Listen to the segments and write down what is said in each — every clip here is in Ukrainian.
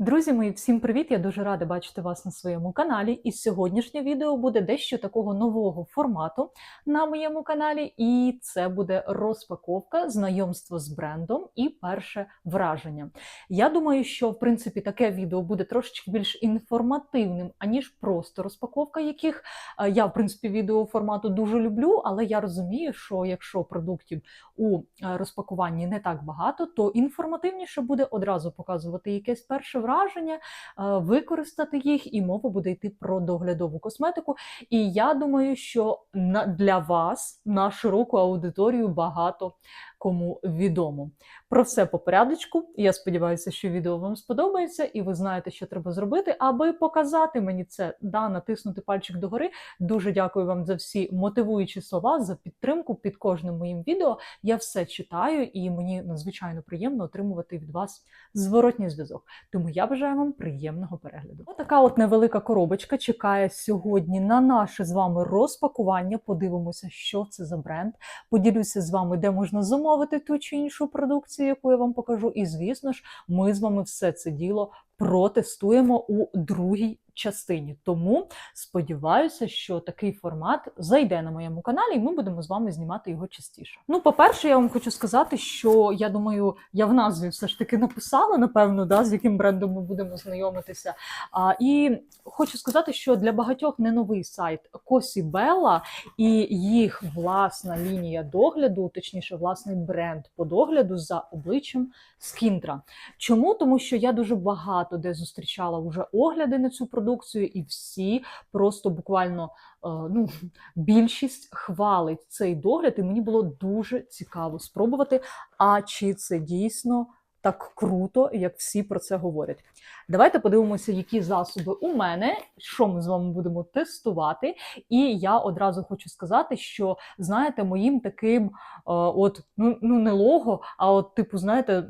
Друзі мої, всім привіт! Я дуже рада бачити вас на своєму каналі. І сьогоднішнє відео буде дещо такого нового формату на моєму каналі. І це буде розпаковка, знайомство з брендом і перше враження. Я думаю, що в принципі таке відео буде трошечки більш інформативним, аніж просто розпаковка, яких е, я, в принципі, відео формату дуже люблю, але я розумію, що якщо продуктів у е, розпакуванні не так багато, то інформативніше буде одразу показувати якесь перше враження враження, е, використати їх, і мова буде йти про доглядову косметику. І я думаю, що для вас на широку аудиторію багато кому відомо. Про все по порядочку. Я сподіваюся, що відео вам сподобається, і ви знаєте, що треба зробити, аби показати мені це, да, натиснути пальчик догори. Дуже дякую вам за всі мотивуючі слова, за підтримку під кожним моїм відео. Я все читаю, і мені надзвичайно приємно отримувати від вас зворотній зв'язок. Тому я бажаю вам приємного перегляду. Отака от невелика коробочка чекає сьогодні на наше з вами розпакування. Подивимося, що це за бренд. Поділюся з вами, де можна замовити ту чи іншу продукцію, яку я вам покажу. І, звісно ж, ми з вами все це діло протестуємо у другій частині. Тому сподіваюся, що такий формат зайде на моєму каналі, і ми будемо з вами знімати його частіше. Ну, по-перше, я вам хочу сказати, що я думаю, я в назві все ж таки написала, напевно, да, з яким брендом ми будемо знайомитися. А, І хочу сказати, що для багатьох не новий сайт Косі Белла і їх власна лінія догляду, точніше, власний бренд по догляду за обличчям Скінтра. Чому? Тому що я дуже багато де зустрічала вже огляди на цю продукцію продукцію, і всі просто буквально е, ну, більшість хвалить цей догляд, і мені було дуже цікаво спробувати. А чи це дійсно так круто, як всі про це говорять? Давайте подивимося, які засоби у мене, що ми з вами будемо тестувати. І я одразу хочу сказати, що знаєте, моїм таким, е, от ну ну не лого, а от, типу, знаєте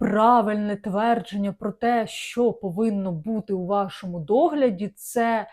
правильне твердження про те, що повинно бути у вашому догляді, це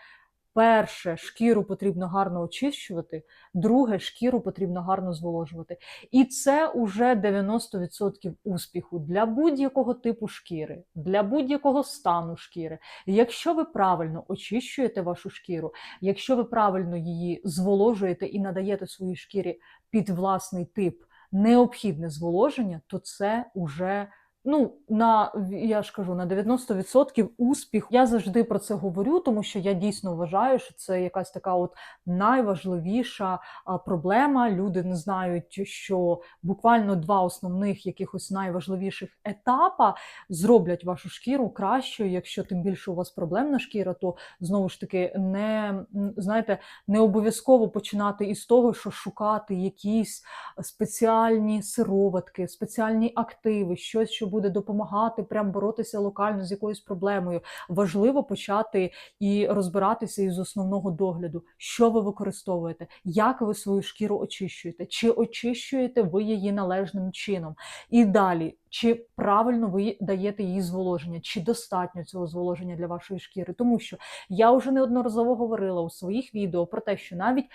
перше, шкіру потрібно гарно очищувати, друге, шкіру потрібно гарно зволожувати. І це уже 90% успіху для будь-якого типу шкіри, для будь-якого стану шкіри. Якщо ви правильно очищуєте вашу шкіру, якщо ви правильно її зволожуєте і надаєте своїй шкірі під власний тип необхідне зволоження, то це уже Ну, на я ж кажу, на 90% успіх. Я завжди про це говорю, тому що я дійсно вважаю, що це якась така от найважливіша проблема. Люди не знають, що буквально два основних якихось найважливіших етапа зроблять вашу шкіру кращою. Якщо тим більше у вас проблемна шкіра, то знову ж таки не знаєте, не обов'язково починати із того, що шукати якісь спеціальні сироватки, спеціальні активи, щось, що буде допомагати прям боротися локально з якоюсь проблемою. Важливо почати і розбиратися із основного догляду, що ви використовуєте, як ви свою шкіру очищуєте, чи очищуєте ви її належним чином. І далі. Чи правильно ви даєте їй зволоження, чи достатньо цього зволоження для вашої шкіри? Тому що я вже неодноразово говорила у своїх відео про те, що навіть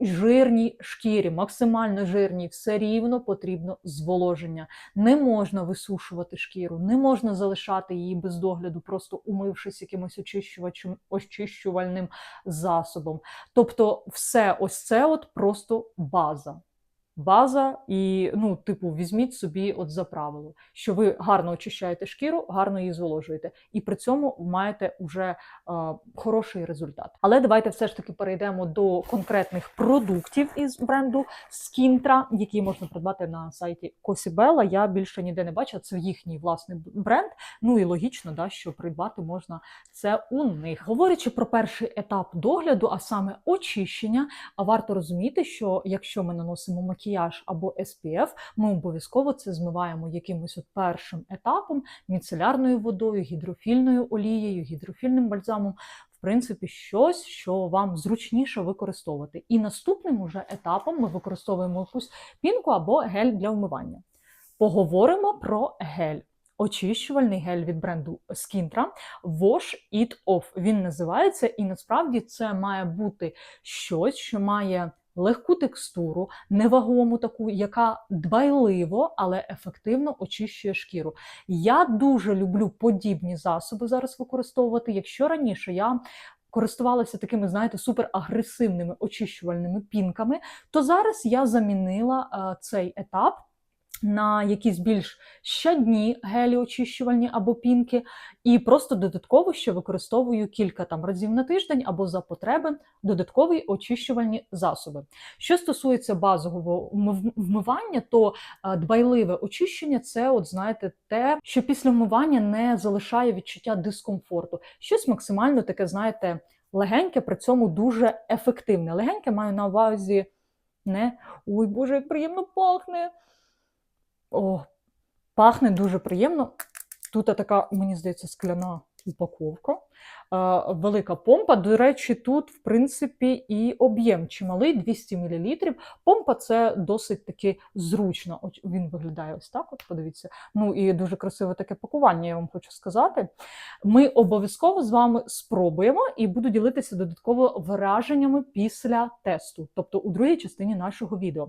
жирній шкірі, максимально жирній, все рівно потрібно зволоження. Не можна висушувати шкіру, не можна залишати її без догляду, просто умившись якимось очищувачем, очищувальним засобом. Тобто, все ось це от просто база база, і, ну, типу, візьміть собі от за правило, що ви гарно очищаєте шкіру, гарно її зволожуєте, і при цьому маєте вже е, хороший результат. Але давайте все ж таки перейдемо до конкретних продуктів із бренду Скінтра, які можна придбати на сайті Косібела. Я більше ніде не бачила, це їхній власний бренд. Ну і логічно, да, що придбати можна це у них. Говорячи про перший етап догляду, а саме очищення, варто розуміти, що якщо ми наносимо макіяж, макіяж або SPF, ми обов'язково це змиваємо якимось от першим етапом міцелярною водою, гідрофільною олією, гідрофільним бальзамом. В принципі, щось, що вам зручніше використовувати. І наступним уже етапом ми використовуємо якусь пінку або гель для вмивання. Поговоримо про гель. Очищувальний гель від бренду Skintra Wash It Off. Він називається, і насправді це має бути щось, що має легку текстуру, невагому таку, яка дбайливо, але ефективно очищує шкіру. Я дуже люблю подібні засоби зараз використовувати. Якщо раніше я користувалася такими, знаєте, суперагресивними очищувальними пінками, то зараз я замінила е, цей етап на якісь більш щадні гелі очищувальні або пінки, і просто додатково ще використовую кілька там разів на тиждень або за потреби додаткові очищувальні засоби. Що стосується базового вмивання, то е, дбайливе очищення це, от знаєте, те, що після вмивання не залишає відчуття дискомфорту. Щось максимально таке, знаєте, легеньке, при цьому дуже ефективне. Легеньке маю на увазі не ой, Боже, як приємно пахне. О, пахне дуже приємно. Тут така, мені здається, скляна упаковка. Велика помпа. До речі, тут, в принципі, і об'єм чималий 200 мл. Помпа це досить таки зручно. От Він виглядає ось так. От подивіться. Ну і дуже красиве таке пакування, я вам хочу сказати. Ми обов'язково з вами спробуємо і буду ділитися додатково враженнями після тесту, тобто у другій частині нашого відео.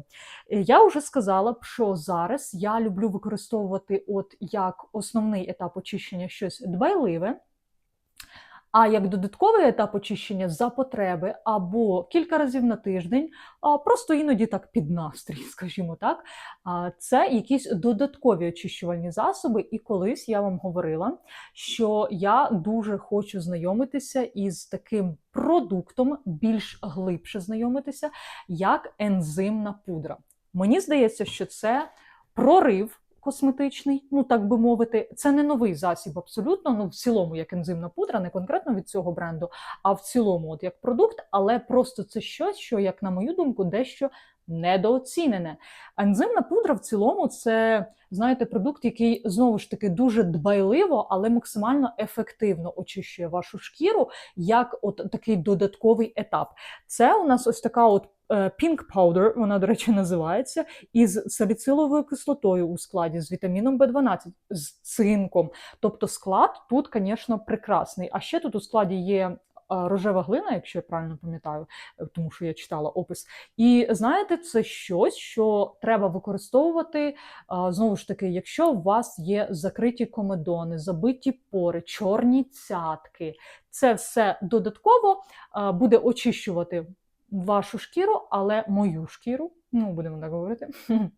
Е, Я вже сказала, б, що зараз я люблю використовувати от як основний етап очищення щось дбайливе. А як додатковий етап очищення за потреби або кілька разів на тиждень, просто іноді так під настрій, скажімо так, це якісь додаткові очищувальні засоби. І колись я вам говорила, що я дуже хочу знайомитися із таким продуктом, більш глибше знайомитися, як ензимна пудра. Мені здається, що це прорив косметичний, ну так би мовити, це не новий засіб абсолютно. Ну, в цілому, як ензимна пудра, не конкретно від цього бренду, а в цілому, от як продукт, але просто це щось, що, як на мою думку, дещо недооцінене. Ензимна пудра в цілому це, знаєте, продукт, який знову ж таки дуже дбайливо, але максимально ефективно очищує вашу шкіру, як от такий додатковий етап. Це у нас ось така от. Е, Pink Powder, вона, до речі, називається, із саліциловою кислотою у складі, з вітаміном В12, з цинком. Тобто склад тут, звісно, прекрасний. А ще тут у складі є е, рожева глина, якщо я правильно пам'ятаю, е, тому що я читала опис. І знаєте, це щось, що треба використовувати знову ж таки, якщо у вас є закриті комедони, забиті пори, чорні цятки, це все додатково буде очищувати вашу шкіру, але мою шкіру, ну будемо так говорити.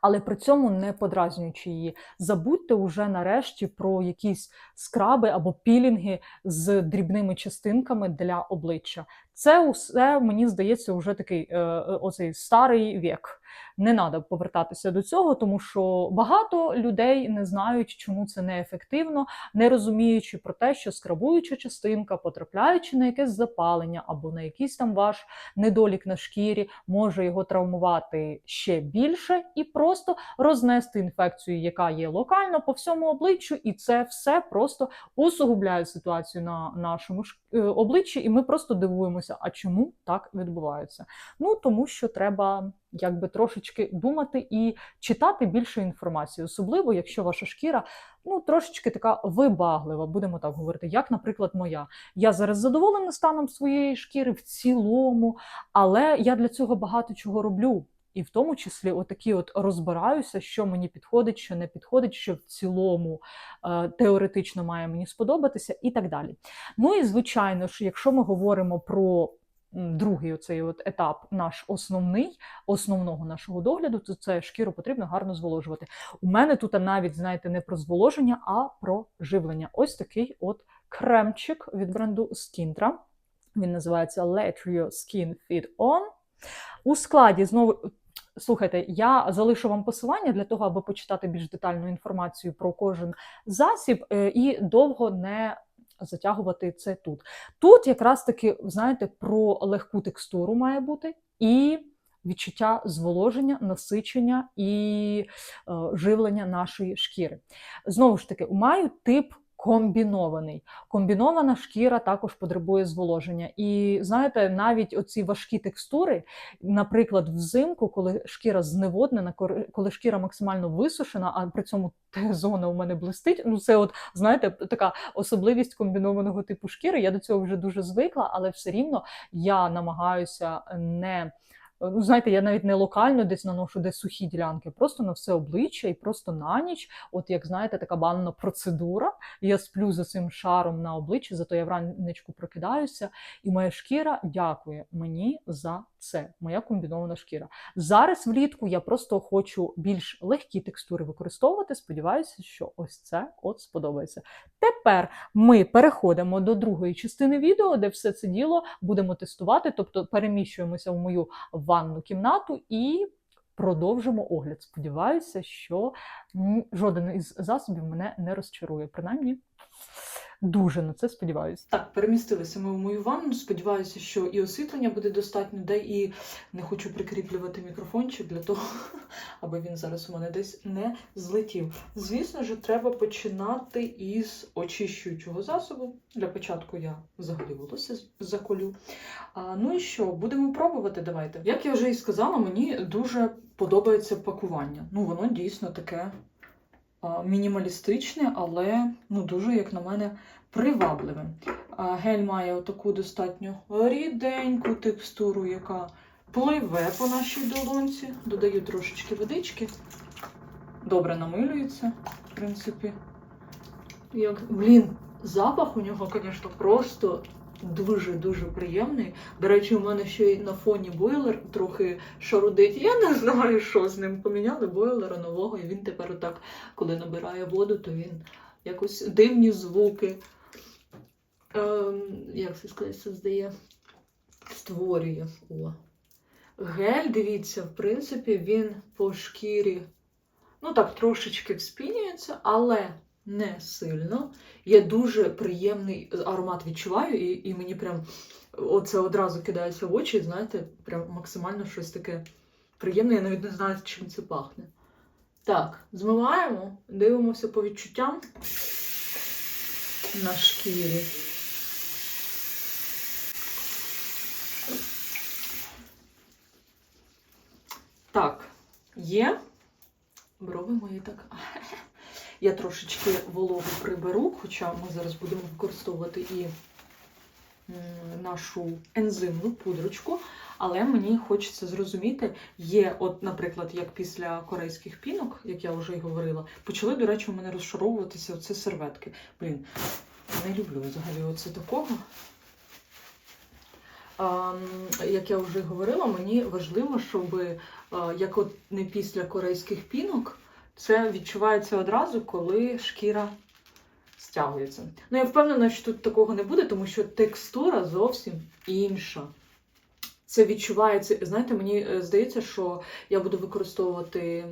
Але при цьому не подразнюючи її. Забудьте уже нарешті про якісь скраби або пілінги з дрібними частинками для обличчя. Це усе, мені здається, вже такий е, е, оцей старий вік. Не треба повертатися до цього, тому що багато людей не знають, чому це неефективно, не розуміючи про те, що скрабуюча частинка, потрапляючи на якесь запалення або на якийсь там ваш недолік на шкірі, може його травмувати ще більше і просто рознести інфекцію, яка є локально по всьому обличчю, і це все просто усугубляє ситуацію на нашому е, обличчі, і ми просто дивуємося, а чому так відбувається? Ну тому що треба якби трошечки думати і читати більше інформації, особливо якщо ваша шкіра ну трошечки така вибаглива, будемо так говорити, як, наприклад, моя. Я зараз задоволена станом своєї шкіри в цілому, але я для цього багато чого роблю. І в тому числі отакі от розбираюся, що мені підходить, що не підходить, що в цілому е, теоретично має мені сподобатися, і так далі. Ну і звичайно ж, якщо ми говоримо про другий оцей от етап, наш основний, основного нашого догляду, то це шкіру потрібно гарно зволожувати. У мене тут навіть, знаєте, не про зволоження, а про живлення. Ось такий от кремчик від бренду Skintra. Він називається Let Your Skin Fit On. У складі знову. Слухайте, я залишу вам посилання для того, аби почитати більш детальну інформацію про кожен засіб е, і довго не затягувати це тут. Тут якраз таки, знаєте, про легку текстуру має бути і відчуття зволоження, насичення і е, живлення нашої шкіри. Знову ж таки, маю тип. Комбінований. Комбінована шкіра також потребує зволоження. І знаєте, навіть оці важкі текстури, наприклад, взимку, коли шкіра зневоднена, коли шкіра максимально висушена, а при цьому Т-зона у мене блистить. Ну, це, от знаєте, така особливість комбінованого типу шкіри. Я до цього вже дуже звикла, але все рівно я намагаюся не Ну, знаєте, я навіть не локально десь наношу десь сухі ділянки, просто на все обличчя і просто на ніч. От як знаєте, така банна процедура. Я сплю за цим шаром на обличчі, зато я вранечку прокидаюся, і моя шкіра дякує мені за це. Моя комбінована шкіра. Зараз влітку я просто хочу більш легкі текстури використовувати. Сподіваюся, що ось це от сподобається. Тепер ми переходимо до другої частини відео, де все це діло будемо тестувати, тобто переміщуємося в мою ванну кімнату і продовжимо огляд. Сподіваюся, що жоден із засобів мене не розчарує. Принаймні, дуже на це сподіваюся. Так, перемістилися ми в мою ванну. Сподіваюся, що і освітлення буде достатньо, де і не хочу прикріплювати мікрофончик для того, аби він зараз у мене десь не злетів. Звісно ж, треба починати із очищуючого засобу. Для початку я взагалі волосся заколю. А, ну і що, будемо пробувати. Давайте. Як я вже і сказала, мені дуже подобається пакування. Ну, воно дійсно таке мінімалістичне, але ну, дуже, як на мене, привабливе. Гель має отаку достатньо ріденьку текстуру, яка пливе по нашій долонці. Додаю трошечки водички. Добре намилюється, в принципі. Як, блін, запах у нього, звісно, просто дуже-дуже приємний. До речі, у мене ще й на фоні бойлер трохи шарудить. Я не знаю, що з ним. Поміняли бойлера нового, і він тепер отак, коли набирає воду, то він якось дивні звуки. Ем, як це сказати, создає? Створює. О. Гель, дивіться, в принципі, він по шкірі, ну так, трошечки вспінюється, але не сильно. Я дуже приємний аромат відчуваю, і, і мені прям оце одразу кидається в очі, знаєте, прям максимально щось таке приємне. Я навіть не знаю, чим це пахне. Так, змиваємо, дивимося по відчуттям на шкірі. Так, є. Брови мої так. Я трошечки вологу приберу, хоча ми зараз будемо використовувати і нашу ензимну пудрочку. Але мені хочеться зрозуміти, є, от, наприклад, як після корейських пінок, як я вже й говорила, почали, до речі, у мене розшаровуватися оце серветки. Блін, не люблю взагалі оце такого. Як я вже говорила, мені важливо, щоб а, як от не після корейських пінок, це відчувається одразу, коли шкіра стягується. Ну, я впевнена, що тут такого не буде, тому що текстура зовсім інша. Це відчувається, знаєте, мені е, здається, що я буду використовувати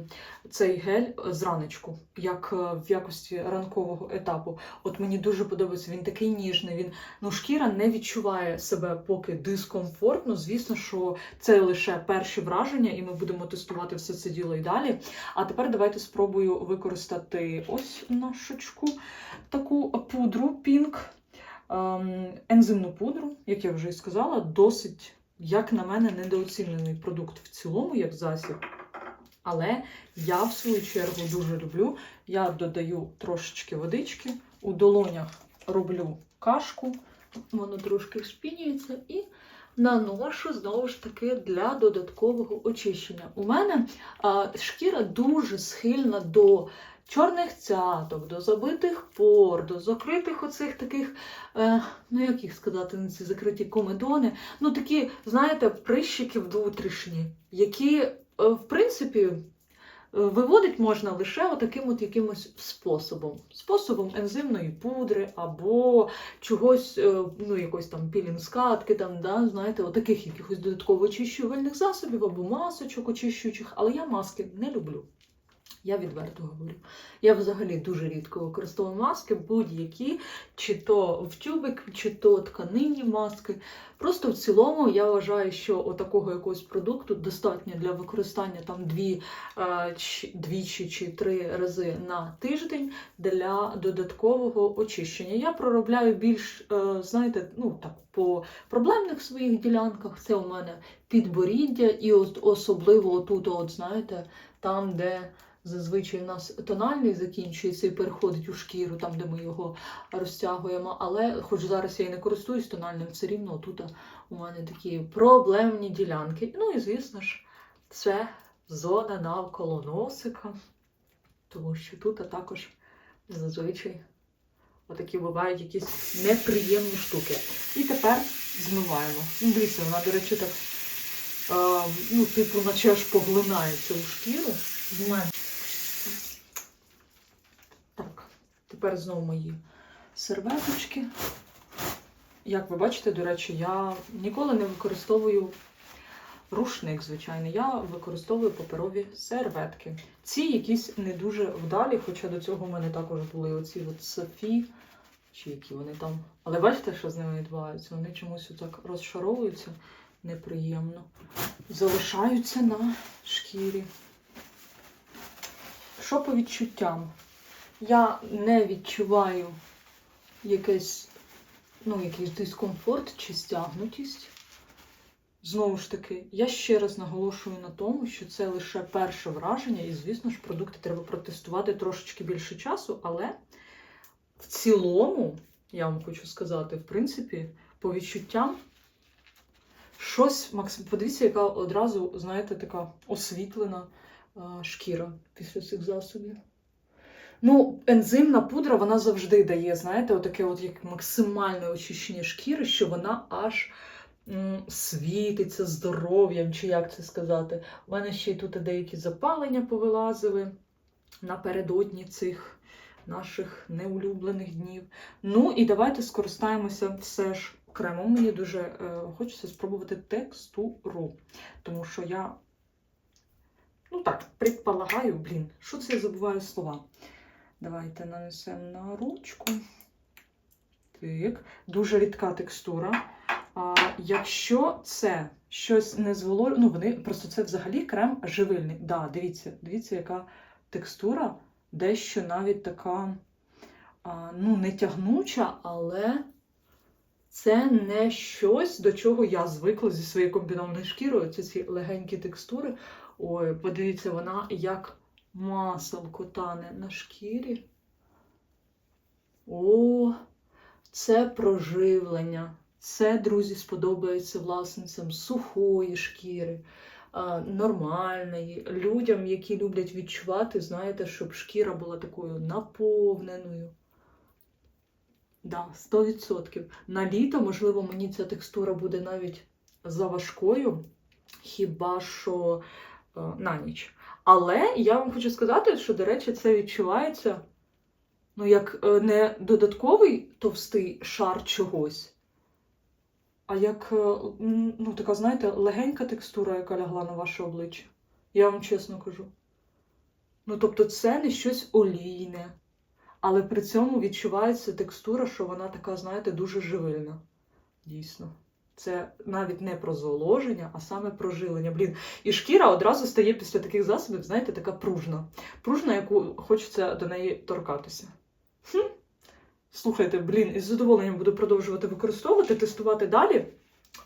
цей гель зранечку, як е, в якості ранкового етапу. От мені дуже подобається, він такий ніжний. Він ну шкіра не відчуває себе поки дискомфортно. Звісно, що це лише перші враження, і ми будемо тестувати все це діло і далі. А тепер давайте спробую використати ось нашечку таку пудру Pink. Ем, ензимну пудру, як я вже і сказала, досить, як на мене, недооцінений продукт в цілому, як засіб. Але я, в свою чергу, дуже люблю. Я додаю трошечки водички, у долонях роблю кашку, воно трошки вспінюється, і наношу знову ж таки для додаткового очищення. У мене а, шкіра дуже схильна до чорних цяток, до забитих пор, до закритих оцих таких, е, ну як їх сказати, ці закриті комедони, ну такі, знаєте, прищики внутрішні, які, е, в принципі, е, виводить можна лише отаким от якимось способом. Способом ензимної пудри або чогось, е, ну, якось там пілінскатки, там, да, знаєте, отаких якихось додатково очищувальних засобів або масочок очищуючих, але я маски не люблю. Я відверто говорю. Я взагалі дуже рідко використовую маски, будь-які, чи то в тюбик, чи то тканинні маски. Просто в цілому я вважаю, що отакого якогось продукту достатньо для використання там дві, е, двічі чи три рази на тиждень для додаткового очищення. Я проробляю більш, е, знаєте, ну так, по проблемних своїх ділянках. Це у мене підборіддя, і особливо отут, от, знаєте, там, де Зазвичай у нас тональний закінчується і переходить у шкіру, там, де ми його розтягуємо. Але, хоч зараз я і не користуюсь тональним, все рівно тут у мене такі проблемні ділянки. Ну і, звісно ж, це зона навколо носика, тому що тут також зазвичай отакі бувають якісь неприємні штуки. І тепер змиваємо. Ну, дивіться, вона, до речі, так, е, ну, типу, наче аж поглинається у шкіру. Знімаємо. Так, тепер знову мої серветочки. Як ви бачите, до речі, я ніколи не використовую рушник, звичайно. Я використовую паперові серветки. Ці якісь не дуже вдалі, хоча до цього в мене також були оці от Софі, чи які вони там. Але бачите, що з ними відбувається? Вони чомусь отак розшаровуються неприємно. Залишаються на шкірі. Що по відчуттям? Я не відчуваю якесь, ну, якийсь дискомфорт чи стягнутість. Знову ж таки, я ще раз наголошую на тому, що це лише перше враження, і, звісно ж, продукти треба протестувати трошечки більше часу, але в цілому, я вам хочу сказати, в принципі, по відчуттям, щось, подивіться, яка одразу, знаєте, така освітлена шкіра після цих засобів. Ну, ензимна пудра, вона завжди дає, знаєте, отаке от як максимальне очищення шкіри, що вона аж м, світиться здоров'ям, чи як це сказати. У мене ще й тут деякі запалення повилазили напередодні цих наших неулюблених днів. Ну і давайте скористаємося все ж кремом. Мені дуже е, хочеться спробувати текстуру, тому що я, ну так, предполагаю, блін, що це я забуваю слова. Давайте нанесемо на ручку. Так, дуже рідка текстура. А, якщо це щось не зволо, ну вони просто це взагалі крем живильний. Да, дивіться, дивіться, яка текстура, дещо навіть така, а, ну, не тягнуча, але це не щось, до чого я звикла зі своєю комбінованою шкірою. Це ці легенькі текстури. Ой, подивіться, вона як маселко тане на шкірі. О, це проживлення. Це, друзі, сподобається власницям сухої шкіри, нормальної, людям, які люблять відчувати, знаєте, щоб шкіра була такою наповненою. Да, 100%. На літо, можливо, мені ця текстура буде навіть заважкою, хіба що е, на ніч. Але я вам хочу сказати, що, до речі, це відчувається ну, як е, не додатковий товстий шар чогось, а як, е, ну, така, знаєте, легенька текстура, яка лягла на ваше обличчя. Я вам чесно кажу. Ну, тобто, це не щось олійне, але при цьому відчувається текстура, що вона така, знаєте, дуже живильна. Дійсно. Це навіть не про зволоження, а саме про жилення. Блін, і шкіра одразу стає після таких засобів, знаєте, така пружна. Пружна, яку хочеться до неї торкатися. Хм. Слухайте, блін, із задоволенням буду продовжувати використовувати, тестувати далі,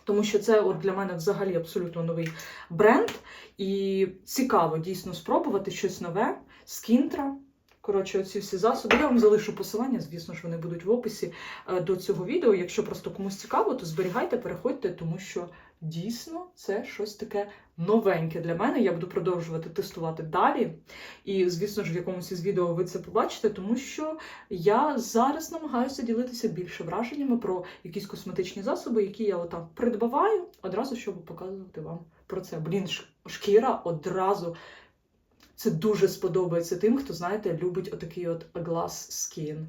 тому що це от для мене взагалі абсолютно новий бренд. І цікаво дійсно спробувати щось нове з кінтра. Коротше, оці всі засоби. Я вам залишу посилання, звісно ж, вони будуть в описі е, до цього відео. Якщо просто комусь цікаво, то зберігайте, переходьте, тому що дійсно це щось таке новеньке для мене. Я буду продовжувати тестувати далі. І, звісно ж, в якомусь із відео ви це побачите, тому що я зараз намагаюся ділитися більше враженнями про якісь косметичні засоби, які я отам придбаваю, одразу щоб показувати вам про це. Блін, шкіра одразу. Це дуже сподобається тим, хто, знаєте, любить отакий от glass skin.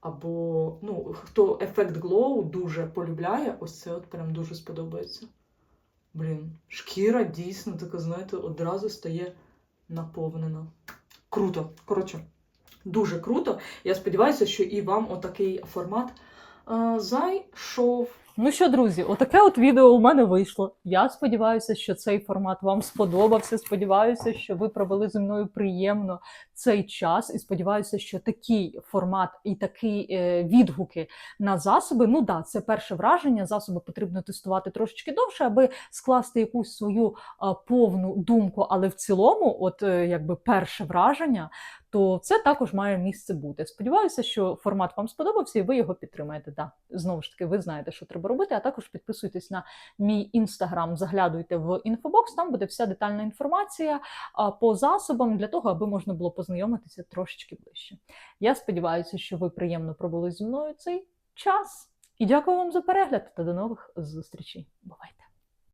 Або ну, хто ефект glow дуже полюбляє, ось це от прям дуже сподобається. Блін, шкіра дійсно така, знаєте, одразу стає наповнена. Круто. Коротше, дуже круто. Я сподіваюся, що і вам отакий формат е, зайшов. Ну що, друзі, отаке от відео у мене вийшло. Я сподіваюся, що цей формат вам сподобався. Сподіваюся, що ви провели зі мною приємно цей час. І сподіваюся, що такий формат і такі е, відгуки на засоби. Ну да, це перше враження. Засоби потрібно тестувати трошечки довше, аби скласти якусь свою повну думку. Але в цілому, от е, якби перше враження, то це також має місце бути. Сподіваюся, що формат вам сподобався і ви його підтримаєте. Да, знову ж таки, ви знаєте, що треба робити. А також підписуйтесь на мій інстаграм, заглядуйте в інфобокс. Там буде вся детальна інформація по засобам для того, аби можна було познайомитися трошечки ближче. Я сподіваюся, що ви приємно пробули зі мною цей час. І дякую вам за перегляд та до нових зустрічей. Бувайте!